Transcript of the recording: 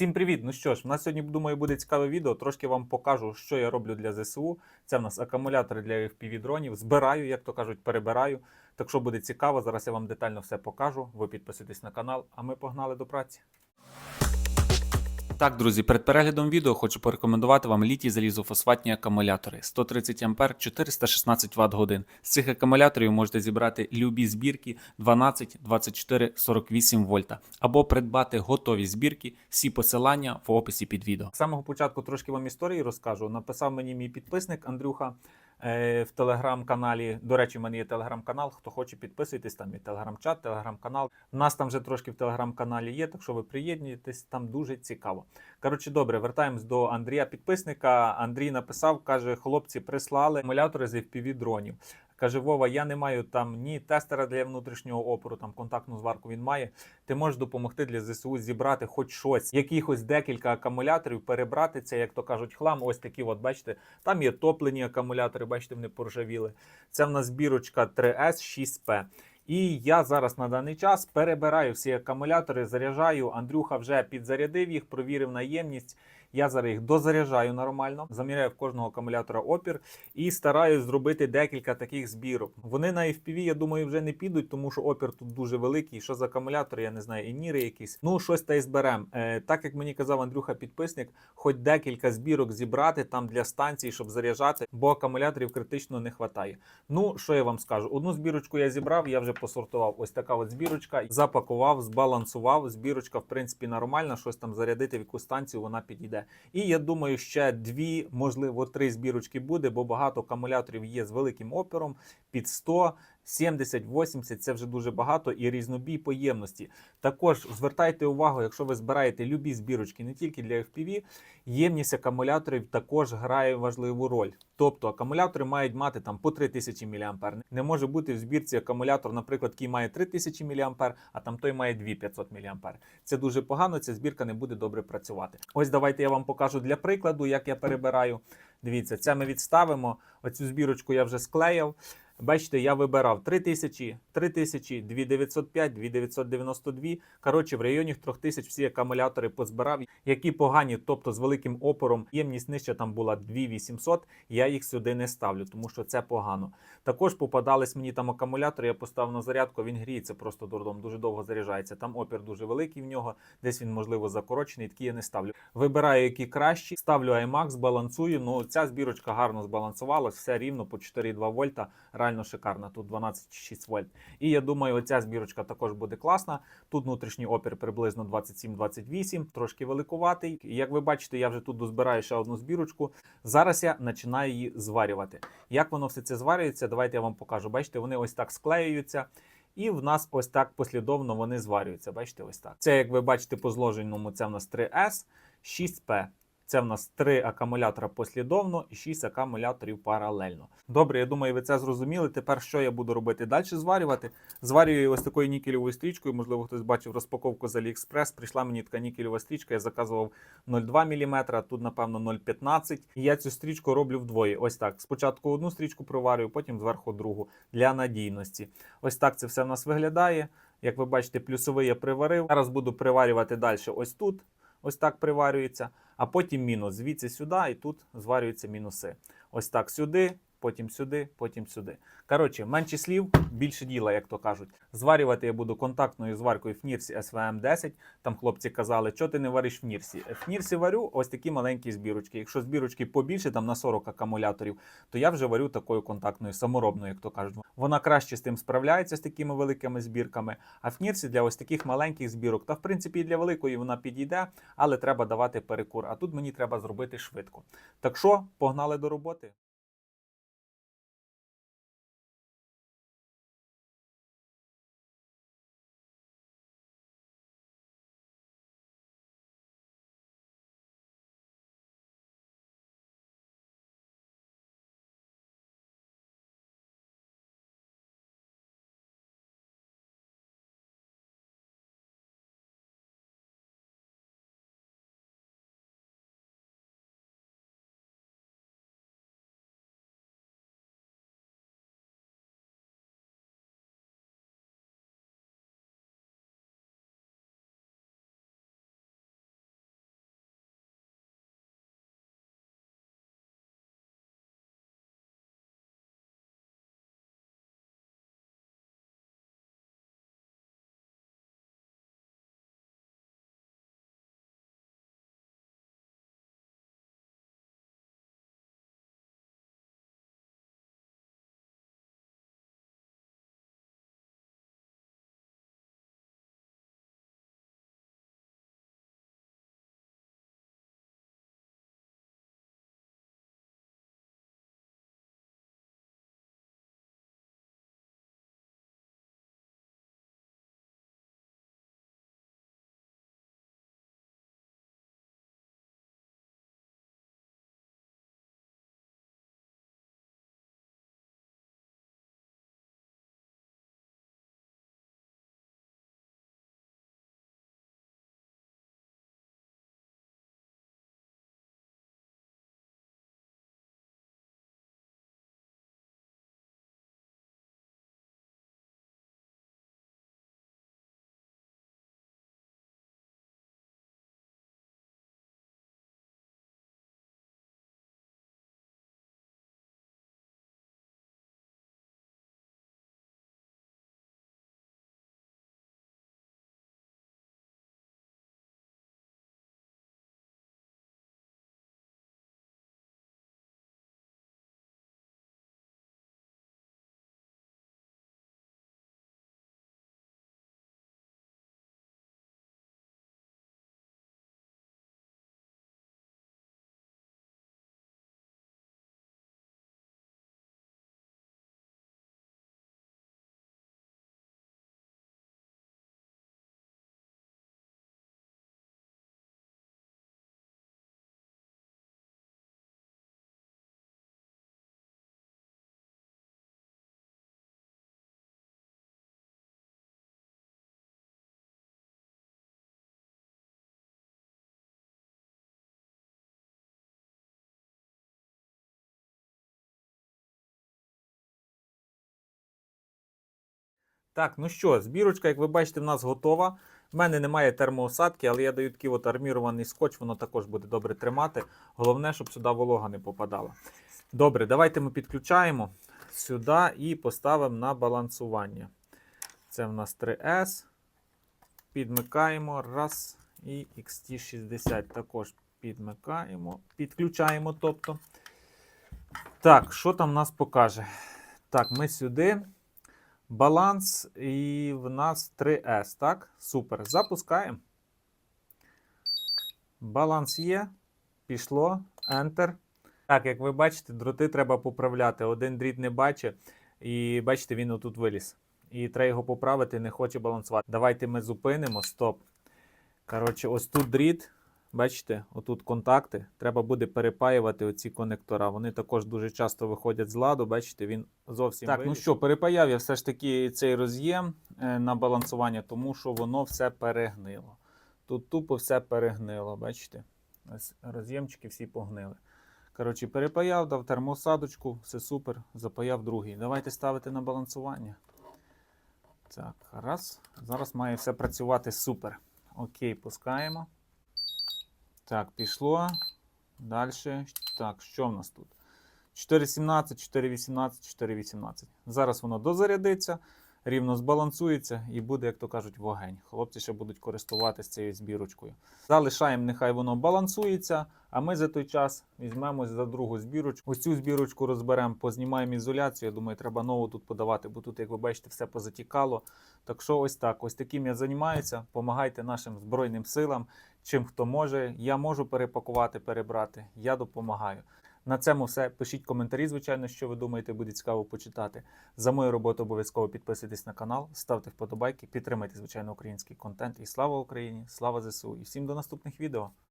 Всім привіт! Ну що ж, в нас сьогодні, думаю, буде цікаве відео. Трошки вам покажу, що я роблю для ЗСУ. Це в нас акумулятори для FPV дронів. Збираю, як то кажуть, перебираю. Так що буде цікаво, зараз я вам детально все покажу. Ви підписуйтесь на канал, а ми погнали до праці. Так, друзі, перед переглядом відео хочу порекомендувати вам літій залізофосфатні акумулятори 130 А 416 Вт годин. З цих акумуляторів можете зібрати любі збірки 12, 24, 48 вольта або придбати готові збірки. Всі посилання в описі під відео. З самого початку трошки вам історії розкажу. Написав мені мій підписник Андрюха в телеграм-каналі. До речі, в мене є телеграм-канал. Хто хоче, підписуйтесь, там є телеграм-чат, телеграм-канал. У нас там вже трошки в телеграм-каналі є, так що ви приєднуєтесь, там дуже цікаво. Коротше, добре, вертаємось до Андрія підписника. Андрій написав, каже: хлопці прислали емулятори з FPV дронів. Каже, Вова, я не маю там ні тестера для внутрішнього опору, там контактну зварку він має. Ти можеш допомогти для ЗСУ зібрати хоч щось, якихось декілька акумуляторів, перебрати це, як то кажуть, хлам. Ось такі, от бачите, там є топлені акумулятори, бачите, вони поржавіли. Це в нас збірочка 3S 6P. І я зараз на даний час перебираю всі акумулятори, заряджаю. Андрюха вже підзарядив їх, провірив наємність. Я зараз їх дозаряджаю нормально, заміряю в кожного акумулятора опір і стараюсь зробити декілька таких збірок. Вони на FPV, я думаю, вже не підуть, тому що опір тут дуже великий. Що за акумулятори, я не знаю, і ніри якісь. Ну, щось та й зберемо. Е, так як мені казав Андрюха підписник, хоч декілька збірок зібрати там для станції, щоб заряджати, бо акумуляторів критично не вистачає. Ну, що я вам скажу? Одну збірочку я зібрав, я вже посортував. Ось така от збірочка. Запакував, збалансував. Збірочка, в принципі, нормальна. Щось там зарядити, в яку станцію вона підійде. І я думаю, ще дві, можливо, три збірочки буде, бо багато акумуляторів є з великим опіром під 100. 70, 80 це вже дуже багато і різнобій по ємності. Також звертайте увагу, якщо ви збираєте любі збірочки, не тільки для FPV, ємність акумуляторів також грає важливу роль. Тобто акумулятори мають мати там по 3000 мА. Не може бути в збірці акумулятор, наприклад, який має 3000 мА, а там той має 2500 мА. Це дуже погано, ця збірка не буде добре працювати. Ось давайте я вам покажу для прикладу, як я перебираю. Дивіться, це ми відставимо. Оцю збірочку я вже склеїв. Бачите, я вибирав 3000, 3000, 2905, 2992. Коротше, в районі 3000 всі акумулятори позбирав, які погані, тобто з великим опором. Ємність нижче там була 2800. Я їх сюди не ставлю, тому що це погано. Також попадались мені там акумулятори. Я поставив на зарядку, він гріється просто дурдом, дуже довго заряджається. Там опір дуже великий в нього, десь він можливо закорочений. Такі я не ставлю. Вибираю, які кращі, ставлю iMax, балансую. Ну ця збірочка гарно збалансувалась, все рівно по 4,2 вольта. Реально шикарна. Тут 12,6 вольт. І я думаю, оця збірочка також буде класна. Тут внутрішній опір приблизно 27-28, трошки великуватий. І як ви бачите, я вже тут дозбираю ще одну збірочку. Зараз я починаю її зварювати. Як воно все це зварюється, давайте я вам покажу. Бачите, вони ось так склеюються. І в нас ось так послідовно вони зварюються. Бачите, ось так. Це, як ви бачите, по зложеному, це в нас 3S, 6P. Це в нас три акумулятора послідовно і 6 акумуляторів паралельно. Добре, я думаю, ви це зрозуміли. Тепер що я буду робити? Далі зварювати. Зварюю ось такою нікелевою стрічкою. Можливо, хтось бачив розпаковку з AliExpress. Прийшла мені така нікелева стрічка, я заказував 0,2 мм, тут, напевно, 0,15 І я цю стрічку роблю вдвоє. Ось так. Спочатку одну стрічку приварюю, потім зверху другу для надійності. Ось так це все в нас виглядає. Як ви бачите, плюсовий я приварив. Зараз буду приварювати далі ось тут. Ось так приварюється, а потім мінус. Звідси сюди, і тут зварюються мінуси. Ось так сюди, потім сюди, потім сюди. Коротше, менше слів, більше діла, як то кажуть. Зварювати я буду контактною зваркою в Нірсі SVM 10. Там хлопці казали, що ти не вариш в Нірсі. В Нірсі варю ось такі маленькі збірочки. Якщо збірочки побільше, там на 40 акумуляторів, то я вже варю такою контактною саморобною, як то кажуть. Вона краще з тим справляється з такими великими збірками. А в Нірсі для ось таких маленьких збірок, та в принципі для великої вона підійде, але треба давати перекур. А тут мені треба зробити швидко. Так що, погнали до роботи. Так, ну що, збірочка, як ви бачите, в нас готова. В мене немає термоосадки, але я даю такий от армірований скотч, воно також буде добре тримати. Головне, щоб сюди волога не попадала. Добре, давайте ми підключаємо сюди і поставимо на балансування. Це в нас 3S. Підмикаємо. Раз. І XT60 також підмикаємо, підключаємо. тобто. Так, що там нас покаже? Так, ми сюди. Баланс і в нас 3S, так? Супер. Запускаємо. Баланс є. Пішло. Enter. Так, як ви бачите, дроти треба поправляти. Один дріт не бачить, і бачите, він отут виліз. І треба його поправити, не хоче балансувати. Давайте ми зупинимо. Стоп. Коротше, ось тут дріт. Бачите, отут контакти. Треба буде перепаювати оці конектора. Вони також дуже часто виходять з ладу. Бачите, він зовсім так. Ну що, перепаяв я все ж таки цей роз'єм е, на балансування, тому що воно все перегнило. Тут тупо все перегнило. Бачите? Ось роз'ємчики всі погнили. Коротше, перепаяв, дав термоосадочку, все супер, запаяв другий. Давайте ставити на балансування. Так, раз. Зараз має все працювати супер. Окей, пускаємо. Так, пішло. Далі. Так, що в нас тут? 4.17, 4.18, 4.18. Зараз воно дозарядиться, рівно збалансується і буде, як то кажуть, вогень. Хлопці ще будуть користуватися цією збірочкою. Залишаємо, нехай воно балансується, а ми за той час візьмемось за другу збірочку. Ось цю збірочку розберемо, познімаємо ізоляцію. Я думаю, треба нову тут подавати, бо тут, як ви бачите, все позатікало. Так що ось так, ось таким я займаюся. Помагайте нашим Збройним силам, чим хто може. Я можу перепакувати, перебрати. Я допомагаю. На цьому все. Пишіть коментарі, звичайно, що ви думаєте, буде цікаво почитати. За мою роботу обов'язково підписуйтесь на канал, ставте вподобайки, підтримайте, звичайно, український контент. І слава Україні! Слава ЗСУ! І всім до наступних відео!